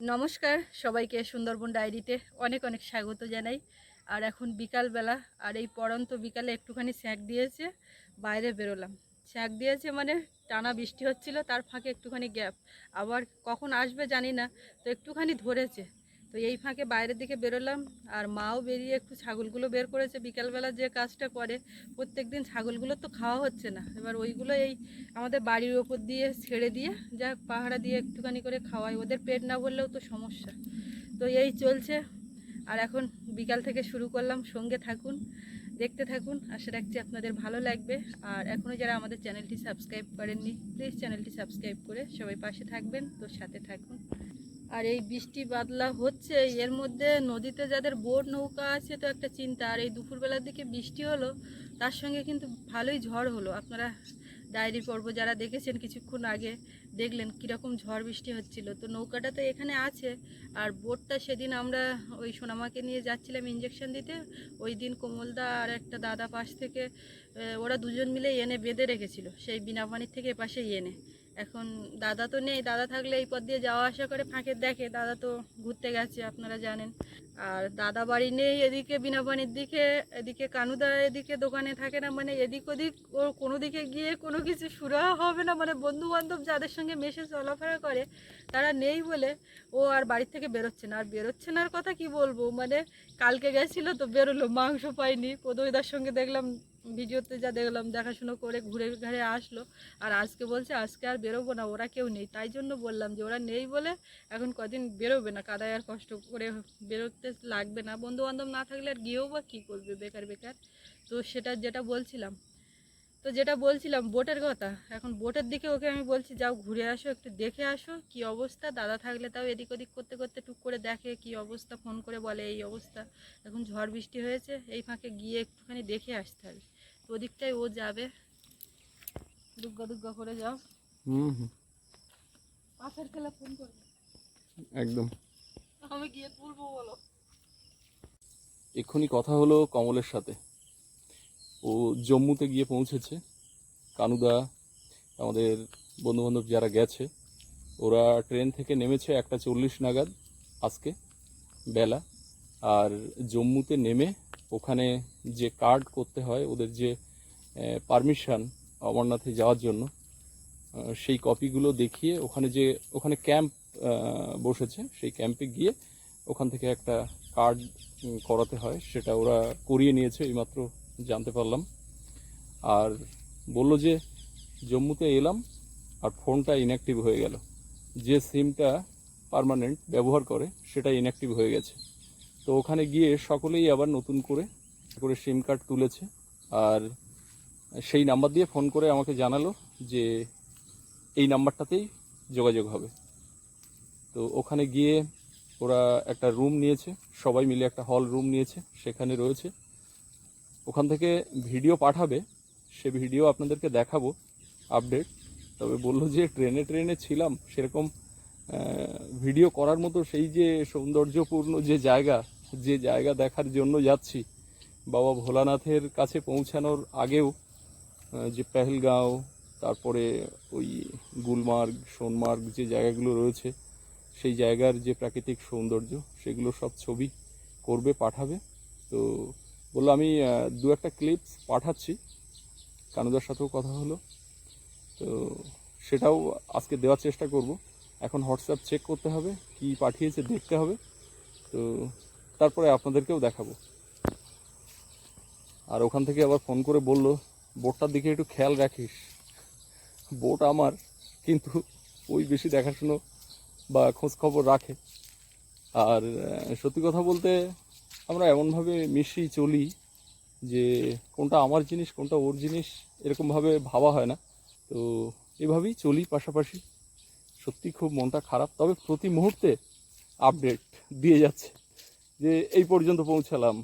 নমস্কার সবাইকে সুন্দরবন ডায়েরিতে অনেক অনেক স্বাগত জানাই। আর এখন বিকালবেলা, আর এই পরন্ত বিকালে একটুখানি স্যাঁক দিয়েছে, বাইরে বেরোলাম। স্যাঁক দিয়েছে মানে টানা বৃষ্টি হচ্ছিল, তার ফাঁকে একটুখানি গ্যাপ। আবার কখন আসবে জানি না, তো একটুখানি ধরেছে। তো এই ফাঁকে বাইরের দিকে বেরোলাম, আর মাও বেরিয়ে একটু ছাগলগুলো বের করেছে। বিকালবেলা যে কাজটা করে প্রত্যেক দিন ছাগলগুলো তো খাওয়া হচ্ছে না। এবার ওইগুলো এই আমাদের বাড়ির ওপর দিয়ে ছেড়ে দিয়ে যা পাহারা দিয়ে একটুখানি করে খাওয়াই। ওদের পেট না ভরলেও তো সমস্যা। তো এই চলছে। আর এখন বিকাল থেকে শুরু করলাম। সঙ্গে থাকুন, দেখতে থাকুন। আশা রাখছি আপনাদের ভালো লাগবে। আর এখনও যারা আমাদের চ্যানেলটি সাবস্ক্রাইব করেননি প্লিজ চ্যানেলটি সাবস্ক্রাইব করে সবাই পাশে থাকবেন। তো সাথে থাকুন। আর এই বৃষ্টি বাদলা হচ্ছে, এর মধ্যে নদীতে যাদের বোট নৌকা আছে তো একটা চিন্তা। আর এই দুপুরবেলার দিকে বৃষ্টি হলো, তার সঙ্গে কিন্তু ভালোই ঝড় হলো। আপনারা ডায়েরি পর্ব যারা দেখেছেন কিছুক্ষণ আগে দেখলেন কীরকম ঝড় বৃষ্টি হচ্ছিল। তো নৌকাটা তো এখানে আছে, আর বোটটা সেদিন আমরা ওই সোনামাকে নিয়ে যাচ্ছিলাম ইঞ্জেকশন দিতে। ওই দিন কোমলদা আর একটা দাদা পাশ থেকে ওরা দুজন মিলে এনে বেঁধে রেখেছিল। সেই বিনাপানির থেকে এপাশেই এনে। এখন দাদা তো নেই, দাদা থাকলে এই পথ দিয়ে যাওয়া আসা করে ফাঁকে দেখে, দাদা তো ঘুরতে গেছে, আপনারা জানেন। আর দাদা বাড়ি নেই এদিকে বিনাপানির দিকে, এদিকে কানুদা এদিকে দোকানে থাকে না মানে এদিক ওদিক ও কোনো দিকে গিয়ে কোনো কিছু সুরাহা হবে না মানে বন্ধু বান্ধব যাদের সঙ্গে মেশে চলাফেরা করে, তারা নেই বলে ও আর বাড়ির থেকে বেরোচ্ছে না। আর বেরোচ্ছে না আর কথা কি বলব মানে কালকে গেছিল তো বেরোলো, মাংস পাইনি পদবিদার সঙ্গে দেখলাম ভিডিওতে যা দেখলাম, দেখাশুনো করে ঘুরে ঘুরে আসলো। আর আজকে বলছে, আজকে আর বেরোবো না, ওরা কেউ নেই। তাই জন্য বললাম যে, ওরা নেই বলে এখন কদিন বেরোবে না। কাদায় আর কষ্ট করে বেরোতে লাগবে না। বন্ধু বান্ধব না থাকলে আর গিয়েও বা কী করবে বেকার বেকার? তো সেটা যেটা বলছিলাম, তো যেটা বলছিলাম, বোটের কথা। এখন বোটের দিকে ওকে আমি বলছি, যাও ঘুরে আসো, একটু দেখে আসো, কি অবস্থা? দাদা থাকলে তাও এদিক ওদিক করতে করতে টুক করে দেখে কি অবস্থা, ফোন করে বলে এই অবস্থা। এখন ঝড় বৃষ্টি হয়েছে, এই ফাঁকে গিয়ে একটুখানি দেখে আসতে হবে। ওদিকটাই ও যাবে। দুগ্গা দুগ্গা করে যাও। হুম হুম। পাশের খেলা ফোন করবে একদম। আমি গিয়ে তুলবো বলো। এক্ষুনি কথা হলো কমলের সাথে। ও জম্মুতে গিয়ে পৌঁছেছে। কানুদা আমাদের বন্ধুবান্ধব যারা গেছে ওরা ট্রেন থেকে নেমেছে একটা চল্লিশ নাগাদ আজকে বেলা। আর জম্মুতে নেমে ওখানে যে কার্ড করতে হয়, ওদের যে পারমিশন অমরনাথে যাওয়ার জন্য সেই কপিগুলো দেখিয়ে ওখানে যে, ওখানে ক্যাম্প বসেছে, সেই ক্যাম্পে গিয়ে ওখান থেকে একটা কার্ড করাতে হয়। সেটা ওরা করিয়ে নিয়েছে, এইমাত্র জানতে পারলাম। আর বলল যে, জম্মুতে এলাম আর ফোনটা ইনঅ্যাক্টিভ হয়ে গেল। যে সিমটা পার্মানেন্ট ব্যবহার করে, সেটা ইনঅ্যাক্টিভ হয়ে গেছে। তো ওখানে গিয়ে সকলেই আবার নতুন করে করে সিম কার্ড তুলেছে। আর সেই নাম্বার দিয়ে ফোন করে আমাকে জানালো যে এই নাম্বারটাতেই যোগাযোগ হবে। তো ওখানে গিয়ে ওরা একটা রুম নিয়েছে, সবাই মিলে একটা হল রুম নিয়েছে, সেখানে রয়েছে। ওখান থেকে ভিডিও পাঠাবে, সে ভিডিও আপনাদেরকে দেখাবো আপডেট তবে বলল যে ট্রেনে ট্রেনে ছিলাম, সেরকম ভিডিও করার মতো সেই যে সৌন্দর্যপূর্ণ যে জায়গা যে জায়গা দেখার জন্য যাচ্ছি, বাবা ভোলানাথের কাছে পৌঁছানোর আগেও যে পেহেলগাঁও, তারপরে ওই গুলমার্গ, সোনমার্গ যে জায়গাগুলো রয়েছে, সেই জায়গার যে প্রাকৃতিক সৌন্দর্য, সেগুলো সব ছবি করবে, পাঠাবে। তো বলল, আমি দু একটা ক্লিপস পাঠাচ্ছি। কানুদার সাথেও কথা হলো। তো সেটাও আজকে দেওয়ার চেষ্টা করব। এখন হোয়াটসঅ্যাপ চেক করতে হবে, কি পাঠিয়েছে দেখতে হবে। তো তারপরে আপনাদেরকেও দেখাবো। আর ওখান থেকে আবার ফোন করে বলল, বোটটার দিকে একটু খেয়াল রাখিস। বোট আমার, কিন্তু ওই বেশি দেখাশুনো বা খবর রাখে। আর সত্যি কথা বলতে আমরা এমনভাবে মিশি, চলি যে কোনটা আমার জিনিস, কোনটা ওর জিনিস এরকমভাবে ভাবা হয় না। তো এভাবেই চলি পাশাপাশি। সত্যি খুব মনটা খারাপ। তবে প্রতি মুহূর্তে আপডেট দিয়ে যাচ্ছে। যে এই পর্যন্ত পৌঁছালাম।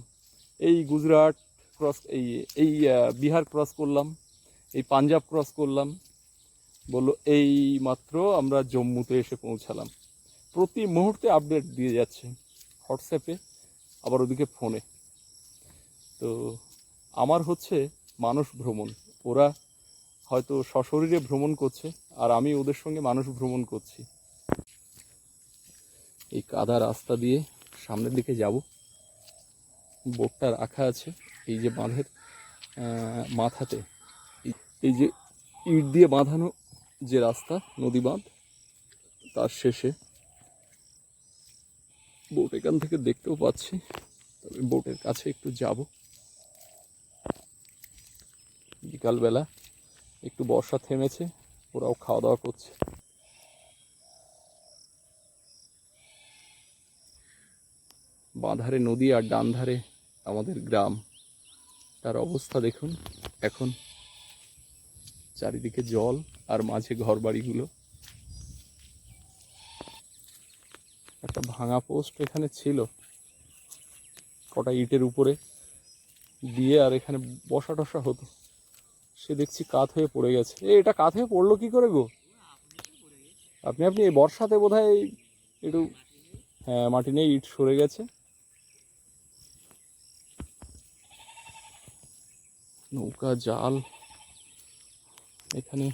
এই গুজরাট ক্রস এই এই বিহার ক্রস করলাম, এই পাঞ্জাব ক্রস করলাম। বলল, এই মাত্র আমরা জম্মুতে এসে পৌঁছালাম। প্রতি মুহূর্তে আপডেট দিয়ে যাচ্ছে। হোয়াটসঅ্যাপে আবার ওদিকে ফোনে তো আমার হচ্ছে মানুষ ভ্রমণ। ওরা হয়তো সশরীরে ভ্রমণ করছে, আর আমি ওদের সঙ্গে মানুষ ভ্রমণ করছি। এই কাদা রাস্তা দিয়ে সামনের দিকে যাব। বোটটা রাখা আছে এই যে বাঁধের মাথাতে। এই যে ইট দিয়ে বাঁধানো যে রাস্তা, নদী বাঁধ, তার শেষে বোট এখান থেকে দেখতেও পাচ্ছি। তবে বোটের কাছে একটু যাব। বিকালবেলা একটু বর্ষা থেমেছে, ওরাও খাওয়া দাওয়া করছে। বাঁধারে নদী আর ডান ধারে আমাদের গ্রাম। তার অবস্থা দেখুন। এখন চারিদিকে জল আর মাঝে ঘরবাড়িগুলো। একটা ভাঙা পোস্ট এখানে ছিল। কটা ইটের উপরে দিয়ে আর এখানে বসা টসা হতো। সে দেখছি কাত হয়ে পড়ে গেছে। এ, এটা কাত হয়ে পড়ল কি করে গো? আপনি আপনি এই বর্ষাতে বোধ হয় একটু হ্যাঁ মাটি নেই ইট সরে গেছে। নৌকা, জাল। এখানে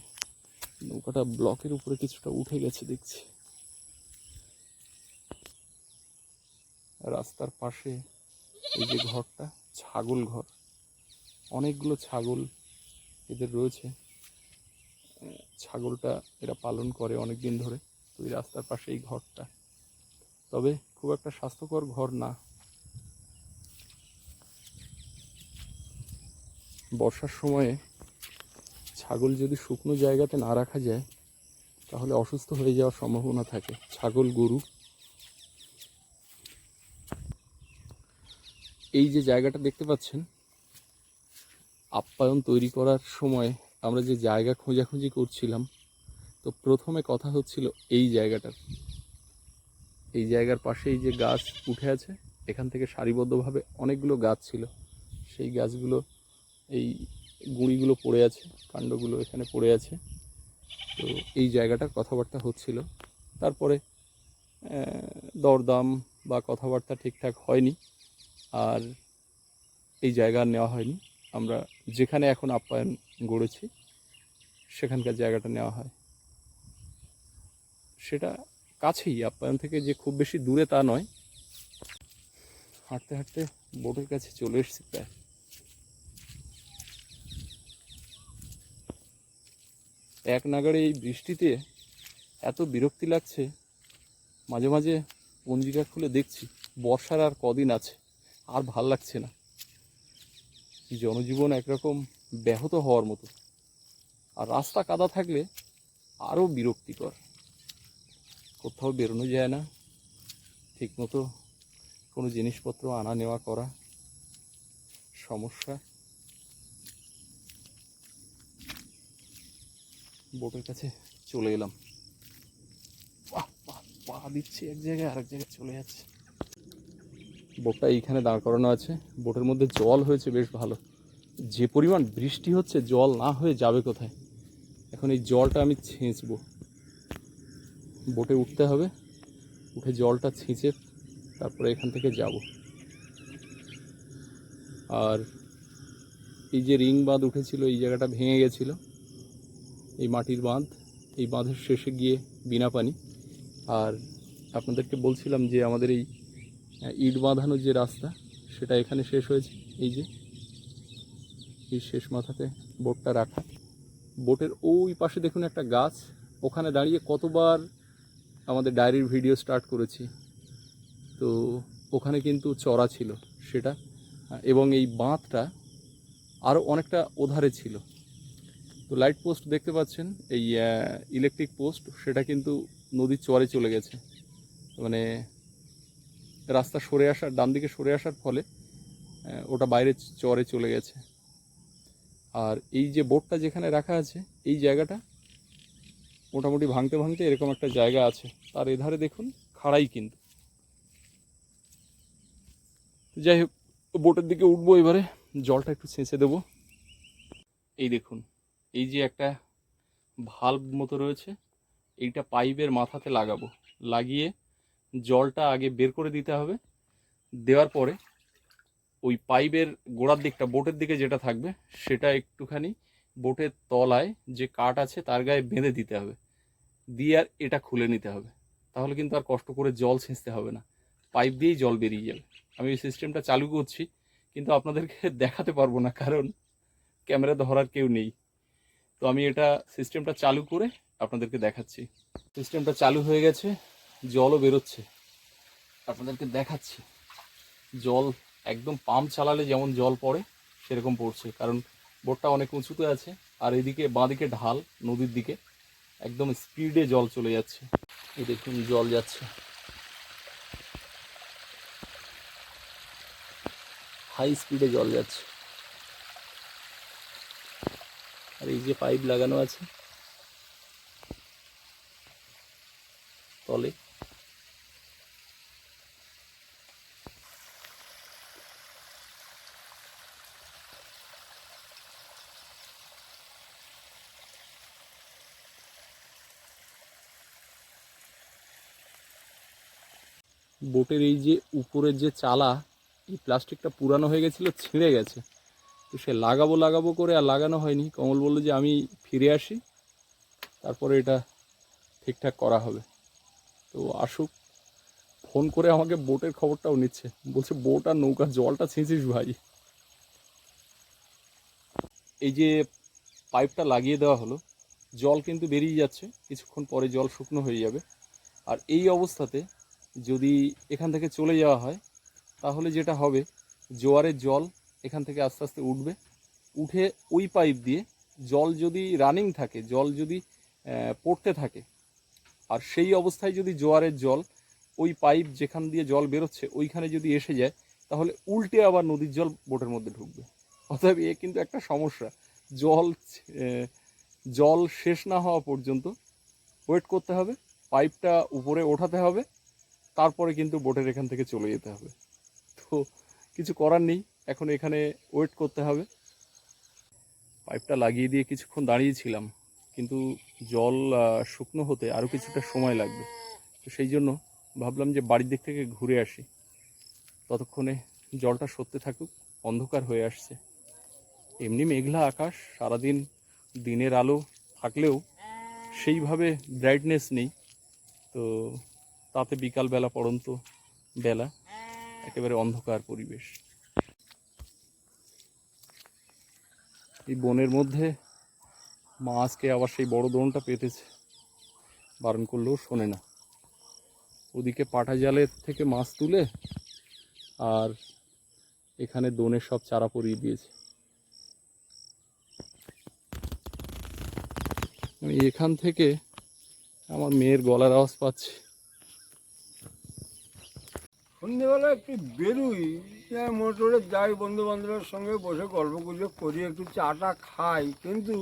নৌকাটা ব্লকের উপরে কিছুটা উঠে গেছে, দেখছি। রাস্তার পাশে এই যে ঘরটা, ছাগল ঘর। অনেকগুলো ছাগল এদের রয়েছে। ছাগলটা এরা পালন করে অনেক দিন ধরে। তো এই রাস্তার পাশে এই ঘরটা। তবে খুব একটা স্বাস্থ্যকর ঘর না। বর্ষার সময়ে ছাগল যদি শুকনো জায়গাতে না রাখা যায়, তাহলে অসুস্থ হয়ে যাওয়ার সম্ভাবনা থাকে। ছাগল, গরু। এই যে জায়গাটা দেখতে পাচ্ছেন, আপ্যায়ন তৈরি করার সময় আমরা যে জায়গা খোঁজাখুঁজি করছিলাম, তো প্রথমে কথা হচ্ছিল এই জায়গাটার। এই জায়গার পাশে এই যে গাছ উঠে আছে, এখান থেকে সারিবদ্ধভাবে অনেকগুলো গাছ ছিল। সেই গাছগুলো এই গুঁড়িগুলো পড়ে আছে, কাণ্ডগুলো এখানে পড়ে আছে। তো এই জায়গাটার কথাবার্তা হচ্ছিল। তারপরে দরদাম বা কথাবার্তা ঠিকঠাক হয়নি আর এই জায়গা নেওয়া হয়নি। আমরা যেখানে এখন আপ্যায়ন গড়েছি, সেখানকার জায়গাটা নেওয়া হয়। সেটা কাছেই, আপ্যায়ন থেকে যে খুব বেশি দূরে তা নয়। হাঁটতে হাঁটতে বোটের কাছে চলে এসেছি প্রায়। এক নাগাড়ে এই বৃষ্টিতে এত বিরক্তি লাগছে, মাঝে মাঝে পঞ্জিকা খুলে দেখছি বর্ষার আর কদিন আছে, আর ভালো লাগছে না। জনজীবন একরকম ব্যাহত হওয়ার মতো, আর রাস্তা কাদা থাকলে আরও বিরক্তিকর। কোথাও বেরোনো যায় না, ঠিকমতো কোনো জিনিসপত্র আনা নেওয়া করা, সমস্যা বোটের কাছে চলে এলাম। পা দিচ্ছি এক জায়গায়, আরেক জায়গায় চলে যাচ্ছে। বোটটা এইখানে দাঁড় করানো আছে। বোটের মধ্যে জল হয়েছে, বেশ ভালো। যে পরিমাণ বৃষ্টি হচ্ছে, জল না হয়ে যাবে কোথায়? এখন এই জলটা আমি ছেঁচবো। বোটে উঠতে হবে। উঠে জলটা ছেঁচে তারপরে এখান থেকে যাব। আর এই যে রিং বাঁধ উঠেছিল, এই জায়গাটা ভেঙে গেছিল। এই মাটির বাঁধ, এই বাঁধের শেষে গিয়ে বিনা পানি। আর আপনাদেরকে বলছিলাম যে আমাদের এই ইট বাঁধানো যে রাস্তা, সেটা এখানে শেষ হয়েছে। এই যে, এই শেষ মাথাতে বোটটা রাখা। বোটের ওই পাশে দেখুন একটা গাছ। ওখানে দাঁড়িয়ে কতবার আমাদের ডায়েরির ভিডিও স্টার্ট করেছি। তো ওখানে কিন্তু চড়া ছিল সেটা। এবং এই বাঁধটা আরও অনেকটা ওধারে ছিল। তো লাইট পোস্ট দেখতে পাচ্ছেন, এই ইলেকট্রিক পোস্ট সেটা কিন্তু নদীর চরে চলে গেছে। মানে রাস্তা সরে আসার, ডান দিকে সরে আসার ফলে ওটা বাইরে চরে চলে গেছে। আর এই যে বোটটা যেখানে রাখা আছে, এই জায়গাটা মোটামুটি ভাঙতে ভাঙতে এরকম একটা জায়গা আছে। তার এধারে দেখুন, খাড়াই কিন্তু। যাই হোক বোটের দিকে উঠবো এবারে, জলটা একটু ছেঁচে দেবো। এই দেখুন এই যে একটা ভাল্ব মতো রয়েছে, এইটা পাইপের মাথাতে লাগাবো। লাগিয়ে জলটা আগে বের করে দিতে হবে। দেওয়ার পরে ওই পাইপের গোড়ার দিকটা বোটের দিকে যেটা থাকবে, সেটা একটুখানি বোটের তলায় যে কাঠ আছে, তার গায়ে বেঁধে দিতে হবে। দিয়ে আর এটা খুলে নিতে হবে। তাহলে কিন্তু আর কষ্ট করে জল ছেঁচতে হবে না। পাইপ দিয়েই জল বেরিয়ে যাবে। আমি এই সিস্টেমটা চালু করছি, কিন্তু আপনাদেরকে দেখাতে পারব না, কারণ ক্যামেরা ধরার কেউ নেই। তো আমি এটা সিস্টেমটা চালু করে আপনাদেরকে দেখাচ্ছি। সিস্টেমটা চালু হয়ে গেছে, জলও বেরোচ্ছে। আপনাদেরকে দেখাচ্ছি, জল একদম পাম্প চালালে যেমন জল পড়ে, সেরকম পড়ছে। কারণ বোটটা অনেক উঁচুতে আছে, আর এদিকে বাঁদিকে ঢাল, নদীর দিকে একদম স্পিডে জল চলে যাচ্ছে। এই দেখুন, জল যাচ্ছে। হাই স্পিডে জল যাচ্ছে। আর এই যে পাইপ লাগানো আছে। তলে। বোটের এই যে উপরের যে চালা, এই প্লাস্টিকটা পুরানো হয়ে গেছিল, ছিঁড়ে গেছে। তো সে লাগাবো লাগাবো করে আর লাগানো হয়নি। কমল বলল যে, আমি ফিরে আসি। তারপরে এটা ঠিকঠাক করা হবে। তো আসুক, ফোন করে আমাকে বোটের খবরটাও নিচ্ছে। বলছে, বোট আর নৌকা, জলটা ছেঁচিস ভাই। এই যে পাইপটা লাগিয়ে দেওয়া হলো, জল কিন্তু বেরিয়ে যাচ্ছে। কিছুক্ষণ পরে জল শুকনো হয়ে যাবে। আর এই অবস্থাতে যদি এখান থেকে চলে যাওয়া হয়, তাহলে যেটা হবে, জোয়ারের জল এখান থেকে আস্তে আস্তে উঠবে। উঠে ওই পাইপ দিয়ে জল যদি রানিং থাকে, জল যদি পড়তে থাকে, আর সেই অবস্থায় যদি জোয়ারের জল ওই পাইপ যেখান দিয়ে জল বেরোচ্ছে ওইখানে যদি এসে যায়, তাহলে উল্টে আবার নদীর জল বোটের মধ্যে ঢুকবে। অতএব এ কিন্তু একটা সমস্যা। জল জল শেষ না হওয়া পর্যন্ত ওয়েট করতে হবে, পাইপটা উপরে ওঠাতে হবে, তারপরে কিন্তু বোটের এখান থেকে চলে যেতে হবে। তো কিছু করার নেই। এখন এখানে ওয়েট করতে হবে। পাইপটা লাগিয়ে দিয়ে কিছুক্ষণ দাঁড়িয়েছিলাম কিন্তু জল শুকনো হতে আরও কিছুটা সময় লাগবে। তো সেই জন্য ভাবলাম যে বাড়ির দিক থেকে ঘুরে আসি। ততক্ষণে জলটা সরতে থাকুক, অন্ধকার হয়ে আসছে। এমনি মেঘলা আকাশ, সারাদিন দিনের আলো থাকলেও সেইভাবে ব্রাইটনেস নেই। তো তাতে বিকালবেলা পড়ন্ত বেলা, একেবারে অন্ধকার পরিবেশ। এই বনের মধ্যে মা আজকে আবার সেই বড় দোনটা পেতেছে। বারণ করলেও শোনে না। ওদিকে পাটা জালের থেকে মাছ তুলে আর এখানে দোনের সব চারা পরিয়ে দিয়েছে। আমি এখান থেকে আমার মেয়ের গলার আওয়াজ পাচ্ছি। সন্ধ্যেবেলা একটু বেরোই মোটরে যাই বন্ধু বান্ধবের সঙ্গে বসে গল্প গুজব করি, একটু চাটা খাই। কিন্তু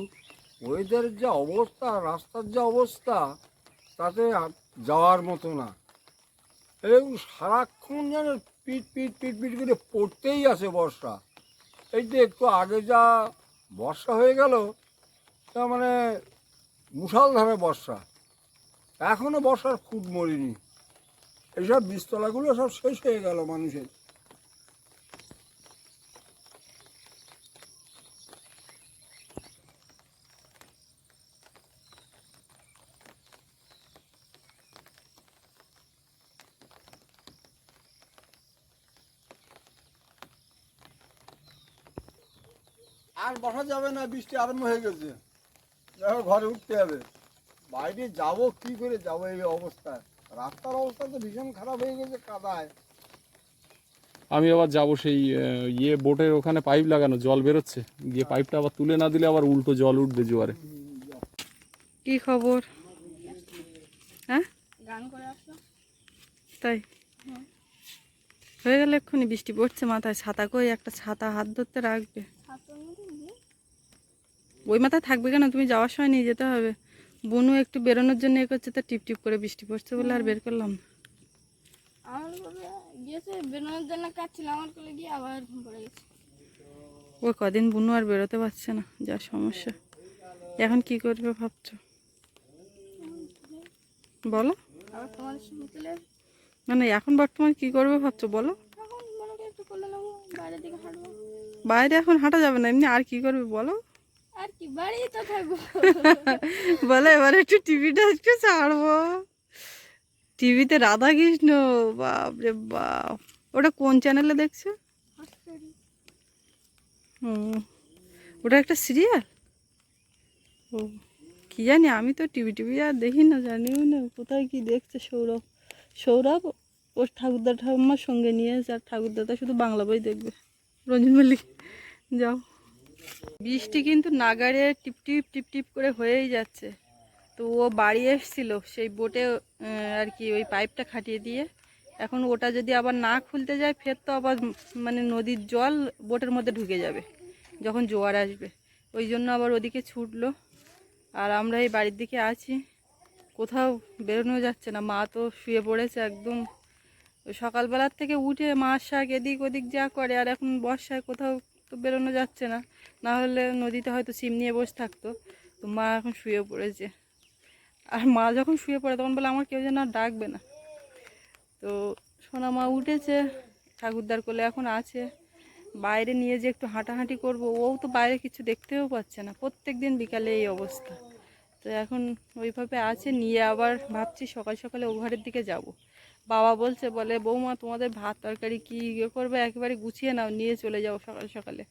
ওয়েদারের যা অবস্থা, রাস্তার যা অবস্থা, তাতে যাওয়ার মতো না। এরকম সারাক্ষণ যেন পিট পিট পিট পিট করে পড়তেই আসে বর্ষা। এই যে একটু আগে যা বর্ষা হয়ে গেল তা মানে মুষালধারে বর্ষা। এখনও বর্ষার খুঁট মরিনি। এইসব বীজতলাগুলো সব শেষ হয়ে গেল মানুষের। আর বসা যাবে না, বৃষ্টি আরম্ভ হয়ে গেছে। ঘরে উঠতে হবে। বাইরে যাব, কি করে যাব এই অবস্থায় রাস্তার অবস্থা তো ভীষণ খারাপ হয়ে গেছে কাদায়। আমি আবার যাব সেই ইয়ে বোটের ওখানে পাইপ লাগানো জল বেরোচ্ছে। গিয়ে পাইপটা আবার তুলে না দিলে আবার উল্টো জল উঠবে জোয়ারে। কি খবর? হ্যাঁ? গান করে আসলো। তাই? হয়ে গেল এক্ষুনি বৃষ্টি পড়ছে মাথায় ছাতা কই? একটা ছাতা হাত ধরতে রাখবে। ওই মাথায় থাকবে কেন? তুমি যাওয়ার সময় নিয়ে যেতে হবে। বুনু একটু বেরোনোর জন্য এ করছে তো টিপ টিপ করে বৃষ্টি পড়ছে বলে আর বের করলাম। না। আমার গিয়েছে বেরোনোর জন্য আমার কোলে গিয়ে আবার পড়ে গেছে। ও কদিন বুনু আর বেরোতে পারছে না যা সমস্যা। এখন কি করবে ভাবছ? বলো। আসবে। মানে এখন বর্তমানে কি করবে ভাবছ বলো। বাইরে এখন হাঁটা যাবে না এমনি আর কি করবে বলো। আর কি বাড়ি তো থাকব। বলে এবার একটু টিভিটা একটু ছাড়বো। টিভিতে রাধাকৃষ্ণ বাপ রে বাপ। ওটা কোন চ্যানেলে দেখছ? হুম ওটা একটা সিরিয়াল ও কি জানি আমি তো টিভি টিভি আর দেখি না জানিও না কোথায় কি দেখছে সৌরভ। সৌরভ ও ঠাকুরদা ঠাকুমার সঙ্গে নিয়ে আর ঠাকুরদাদা শুধু বাংলা বই দেখবে। রঞ্জন মল্লিক যাও। বৃষ্টি কিন্তু নাগারে টিপ টিপ টিপ টিপ করে হয়েই যাচ্ছে। তো ও বাড়ি এসছিল, সেই বোটে আর কি ওই পাইপটা খাটিয়ে দিয়ে। এখন ওটা যদি আবার না খুলতে যায়, ফের তো আবার মানে নদীর জল বোটের মধ্যে ঢুকে যাবে, যখন জোয়ার আসবে। ওই জন্য আবার ওদিকে ছুটলো। আর আমরা এই বাড়ির দিকে আছি। কোথাও বেরোনো যাচ্ছে না। মা তো শুয়ে পড়েছে একদম। সকালবেলার থেকে উঠে মাছ শাক এদিক ওদিক যা করে, আর এখন বর্ষায় কোথাও তো বেরোনো যাচ্ছে না। না হলে নদীতে হয়তো সিম নিয়ে বসে থাকতো। তো মা এখন শুয়ে পড়েছে। আর মা যখন শুয়ে পড়ে তখন বলে, আমার কেউ যেন আর ডাকবে না। তো সোনা মা উঠেছে, ঠাকুরদার কোলে এখন আছে। বাইরে নিয়ে যে একটু হাঁটাহাঁটি করব, ও তো বাইরে কিছু দেখতেও পাচ্ছে না। প্রত্যেক দিন বিকালে এই অবস্থা। তো এখন ওইভাবে আছে, নিয়ে আবার ভাবছি সকাল সকালে ও ঘরের দিকে যাব। বাবা বলছে, বলে, বৌমা, তোমাদের ভাত তরকারি কী ইয়ে করবে? একেবারে গুছিয়ে নাও, নিয়ে চলে যাও সকাল সকালে।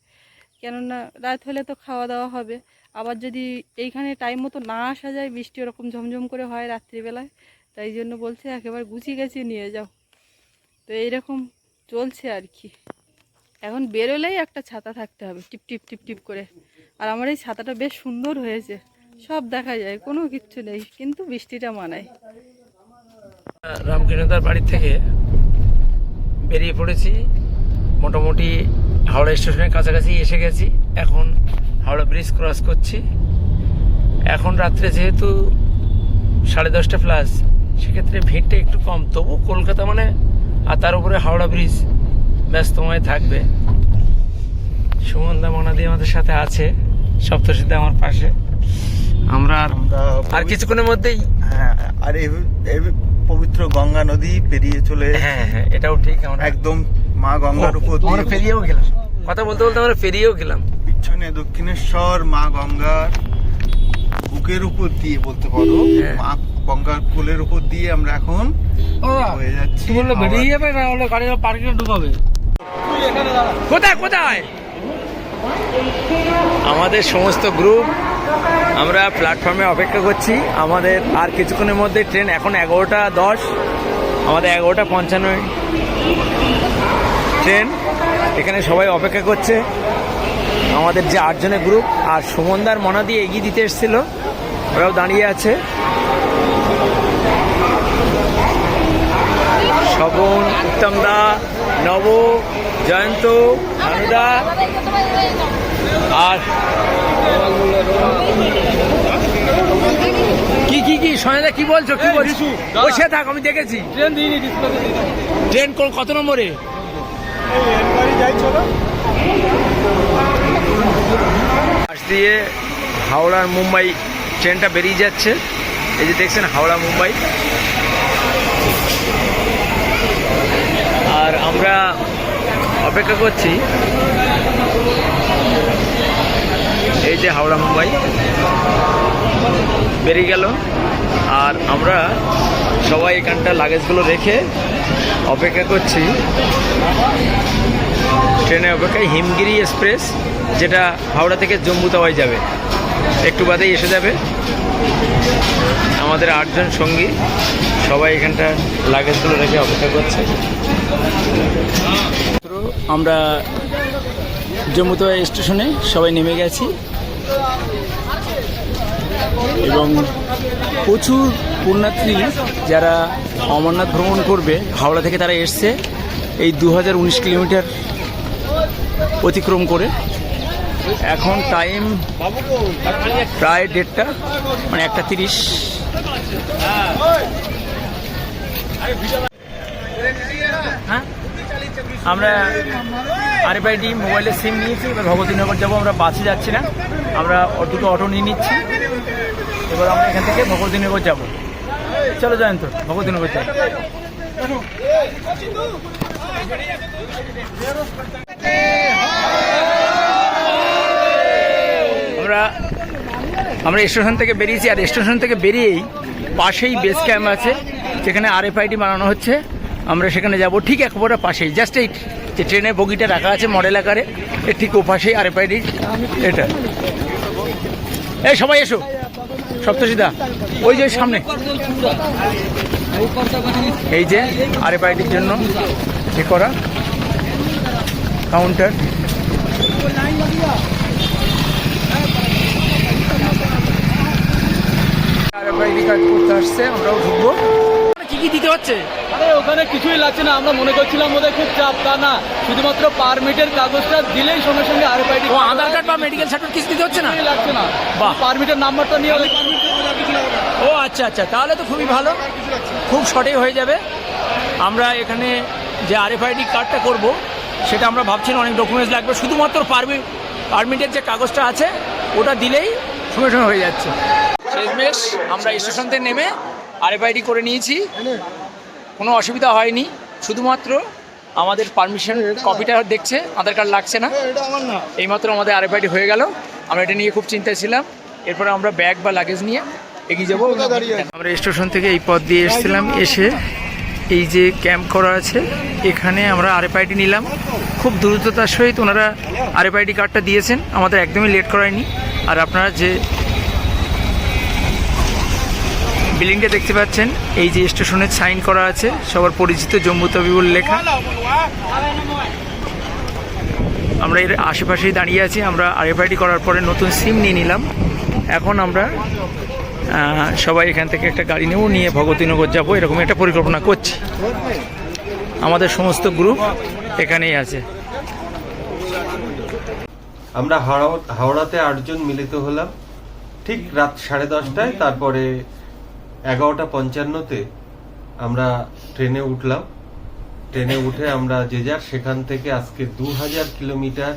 কেননা রাত হলে তো খাওয়া দাওয়া হবে। আবার যদি এইখানে টাইম মতো না আসা যায়, বৃষ্টি ওরকম ঝমঝম করে হয় রাত্রিবেলায়, তাই জন্য বলছে, একেবারে গুছিয়ে গেছি নিয়ে যাও। তো এইরকম চলছে আর কি। এখন বেরোলেই একটা ছাতা থাকতে হবে, টিপ টিপ টিপ টিপ করে। আর আমার এই ছাতাটা বেশ সুন্দর হয়েছে, সব দেখা যায়, কোনো কিচ্ছু নেই, কিন্তু বৃষ্টিটা মানায়। রামকৃষ্ণদার বাড়ি থেকে বেরিয়ে পড়েছি। মোটামুটি হাওড়া স্টেশনের কাছাকাছি এসে গেছি। এখন হাওড়া ব্রিজ ক্রস করছি। এখন রাত্রে যেহেতু সাড়ে দশটা প্লাস সেক্ষেত্রে ভিড়টা একটু কম। তবু কলকাতা মানে আর তার উপরে হাওড়া ব্রিজ ব্যস্তময় থাকবে। সুমনদা মনাদি আমাদের সাথে আছে সপ্তশীতে আমার পাশে। আমরা আর কিছুক্ষণের মধ্যেই হ্যাঁ আর পবিত্র গঙ্গা নদী পেরিয়ে চলে হ্যাঁ হ্যাঁ এটাও ঠিক আমরা একদম মা গঙ্গার উপর আমরা দিয়ে পেরিয়েও গেলাম। কথা বলতে বলতে আমরা পেরিয়েও গেলাম। পিছনে দক্ষিণেশ্বর মা গঙ্গার বুকের উপর দিয়ে বলতে পারো। হ্যাঁ। মা গঙ্গার কোলের উপর দিয়ে আমরা এখন হয়ে যাচ্ছি হাওড়া- যাবে না হলে গাড়ি পার্কিং ঢুকাবে। কোথায় কোথায়? আমাদের সমস্ত গ্রুপ আমরা প্ল্যাটফর্মে অপেক্ষা করছি। আমাদের আর কিছুক্ষণের মধ্যে ট্রেন এখন এগারোটা দশ, আমাদের এগারোটা পঞ্চান্ন। ট্রেন এখানে সবাই অপেক্ষা করছে। আমাদের যে আটজনের গ্রুপ আর সুমনদার মনা দিয়ে এগিয়ে দিতে এসেছিল। ওরাও দাঁড়িয়ে আছে। স্বপন উত্তম দা, নব, জয়ন্ত আনুদা আর কি কি কি? সঞ্জয় কি বলছো? কি বলছো? বসে থাক আমি দেখেছি। ট্রেন দিইনি ট্রেন কোন কত নম্বরে? পাশ দিয়ে হাওড়ার মুম্বাই ট্রেনটা বেরিয়ে যাচ্ছে। এই যে দেখছেন হাওড়া মুম্বাই। আর আমরা অপেক্ষা করছি এই যে হাওড়া মুম্বাই, বেরিয়ে গেল। আর আমরা সবাই এখানটা লাগেজগুলো রেখে অপেক্ষা করছি। ট্রেনে অপেক্ষায় হিমগিরি এক্সপ্রেস, যেটা হাওড়া থেকে জম্মু তাওয়াই যাবে। একটু বাদেই এসে যাবে। আমাদের আটজন সঙ্গী সবাই এখানটা লাগেজগুলো রেখে অপেক্ষা করছে। আমরা জম্মু তাওয়াই স্টেশনে সবাই নেমে গেছি। এবং প্রচুর পুণ্যার্থী যারা অমরনাথ ভ্রমণ করবে, হাওড়া থেকে তারা এসছে এই দু হাজার উনিশ কিলোমিটার অতিক্রম করে। এখন টাইম প্রায় দেড়টা মানে একটা তিরিশ। হ্যাঁ? আমরা আরএফআইডি মোবাইলের সিম নিয়েছি, এবার ভগবতীনগর যাব, আমরা বাসে যাচ্ছি না। আমরা দুটো অটো নিয়ে নিচ্ছি। এবার আমরা এখান থেকে ভগবতীনগর যাব। চলো জয়ন্ত ভগবতীনগর যাই। আমরা আমরা স্টেশন থেকে বেরিয়েছি, আর স্টেশন থেকে বেরিয়েই পাশেই বেস ক্যাম্প আছে, যেখানে আরএফআইডি বানানো হচ্ছে। আমরা সেখানে যাব ঠিক একেবারে পাশেই জাস্ট এই যে ট্রেনের বগিটা রাখা আছে মডেল আকারে, এর ঠিক ও পাশেই আরএফআইডি, এটা। এই সবাই এসো, সপ্তশীদা, ওই যে সামনে। এই যে আরএফআইডির জন্য এ করা কাউন্টার আরে আরএফআইডি কাজ করতে আসছে, আমরাও ঢুকবো। কি কি দিতে হচ্ছে। আরে ওখানে কিছুই লাগছে না। আমরা মনে করছিলাম ওদের খুব চাপ তা না। শুধুমাত্র পারমিটের কাগজটা দিলেই সঙ্গে সঙ্গে আরএফআইডি ও আধার কার্ড বা মেডিকেল সার্টিফিকেট কিছু দিতে হচ্ছে না? লাগছে না। বাহ। পারমিটের নাম্বারটা নিয়ে ও আচ্ছা আচ্ছা। তাহলে তো খুবই ভালো। খুব শর্টে হয়ে যাবে। আমরা এখানে যে আরএফআইডি কার্ডটা করব সেটা আমরা ভাবছি অনেক ডকুমেন্টস লাগবে। শুধুমাত্র পারমিট পারমিটের যে কাগজটা আছে ওটা দিলেই সঙ্গে সঙ্গে হয়ে যাচ্ছে। শেষমেশ আমরা স্টেশন থেকে নেমে আরএফআইডি করে নিয়েছি। কোনো অসুবিধা হয়নি। শুধুমাত্র আমাদের পারমিশন কপিটা দেখছে, আধার কার্ড লাগছে না। এইমাত্র আমাদের আর আরএফআইডি হয়ে গেল। আমরা এটা নিয়ে খুব চিন্তায় ছিলাম। এরপরে আমরা ব্যাগ বা লাগেজ নিয়ে এগিয়ে যাব। আমরা স্টেশন থেকে এই পথ দিয়ে এসেছিলাম। এসে এই যে ক্যাম্প করা আছে, এখানে আমরা আর আরএফআইডি নিলাম। খুব দ্রুততার সহিত ওনারা আর আরএফআইডি কার্ডটা দিয়েছেন। আমাদের একদমই লেট করায়নি। আর আপনারা যে বিল্ডিংটা দেখতে পাচ্ছেন। এই যে স্টেশনের সাইন করা আছে, সবার পরিচিত জম্মু তবিবুল লেখা। আমরা এর আশেপাশেই দাঁড়িয়ে আছি, আমরা আরএফআইডি করার পরে নতুন সিম নিয়ে নিলাম। এখন আমরা সবাই এখান থেকে একটা গাড়ি নেব, নিয়ে ভগতীনগর যাব, এরকম একটা পরিকল্পনা করছি। আমাদের সমস্ত গ্রুপ এখানেই আছে। আমরা হাওড়া, হাওড়াতে আটজন মিলিত হলাম। ঠিক রাত সাড়ে দশটায়, তারপরে এগারোটা পঞ্চান্নতে আমরা ট্রেনে উঠলাম। ট্রেনে উঠে আমরা যে যার সেখান থেকে আজকে দু হাজার কিলোমিটার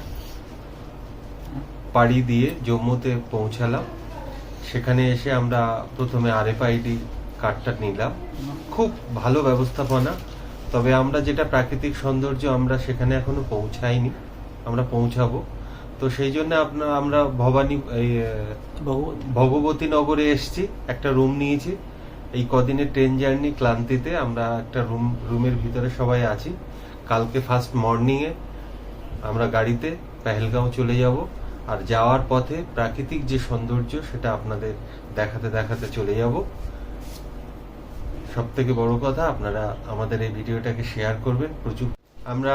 পাড়ি দিয়ে জম্মুতে পৌঁছালাম। সেখানে এসে আমরা প্রথমে আর এফ আরএফআইডি কার্ডটা নিলাম। খুব ভালো ব্যবস্থাপনা। তবে আমরা যেটা প্রাকৃতিক সৌন্দর্য আমরা সেখানে এখনও পৌঁছাইনি। আমরা পৌঁছাবো। তো সেই জন্য আপনার আমরা ভবানী ভগবতী নগরে এসেছি। একটা রুম নিয়েছি। এই কদিনের ট্রেন জার্নি ক্লান্তিতে আমরা একটা রুম রুমের ভিতরে সবাই আছি। কালকে ফার্স্ট মর্নিংয়ে আমরা গাড়িতে পেহেলগাঁও চলে যাব। আর যাওয়ার পথে প্রাকৃতিক যে সৌন্দর্য, সেটা আপনাদের দেখাতে দেখাতে চলে যাব। সব থেকে বড় কথা, আপনারা আমাদের এই ভিডিওটাকে শেয়ার করবেন প্রচুর। আমরা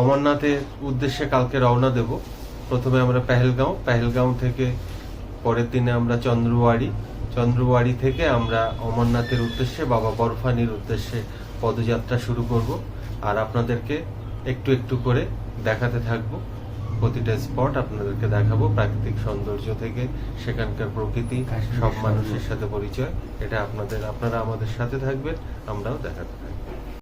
অমরনাথের উদ্দেশ্যে কালকে রওনা দেব। প্রথমে আমরা পেহেলগাঁও পেহেলগাঁও থেকে পরের দিনে আমরা চন্দ্রওয়াড়ি চন্দ্রওয়াড়ি থেকে আমরা অমরনাথের উদ্দেশ্যে বাবা বরফানির উদ্দেশ্যে পদযাত্রা শুরু করব। আর আপনাদেরকে একটু একটু করে দেখাতে থাকব। প্রতিটা স্পট আপনাদেরকে দেখাবো প্রাকৃতিক সৌন্দর্য থেকে সেখানকার প্রকৃতি সব মানুষের সাথে পরিচয়। এটা আপনাদের আপনারা আমাদের সাথে থাকবেন আমরাও দেখাতে থাকব।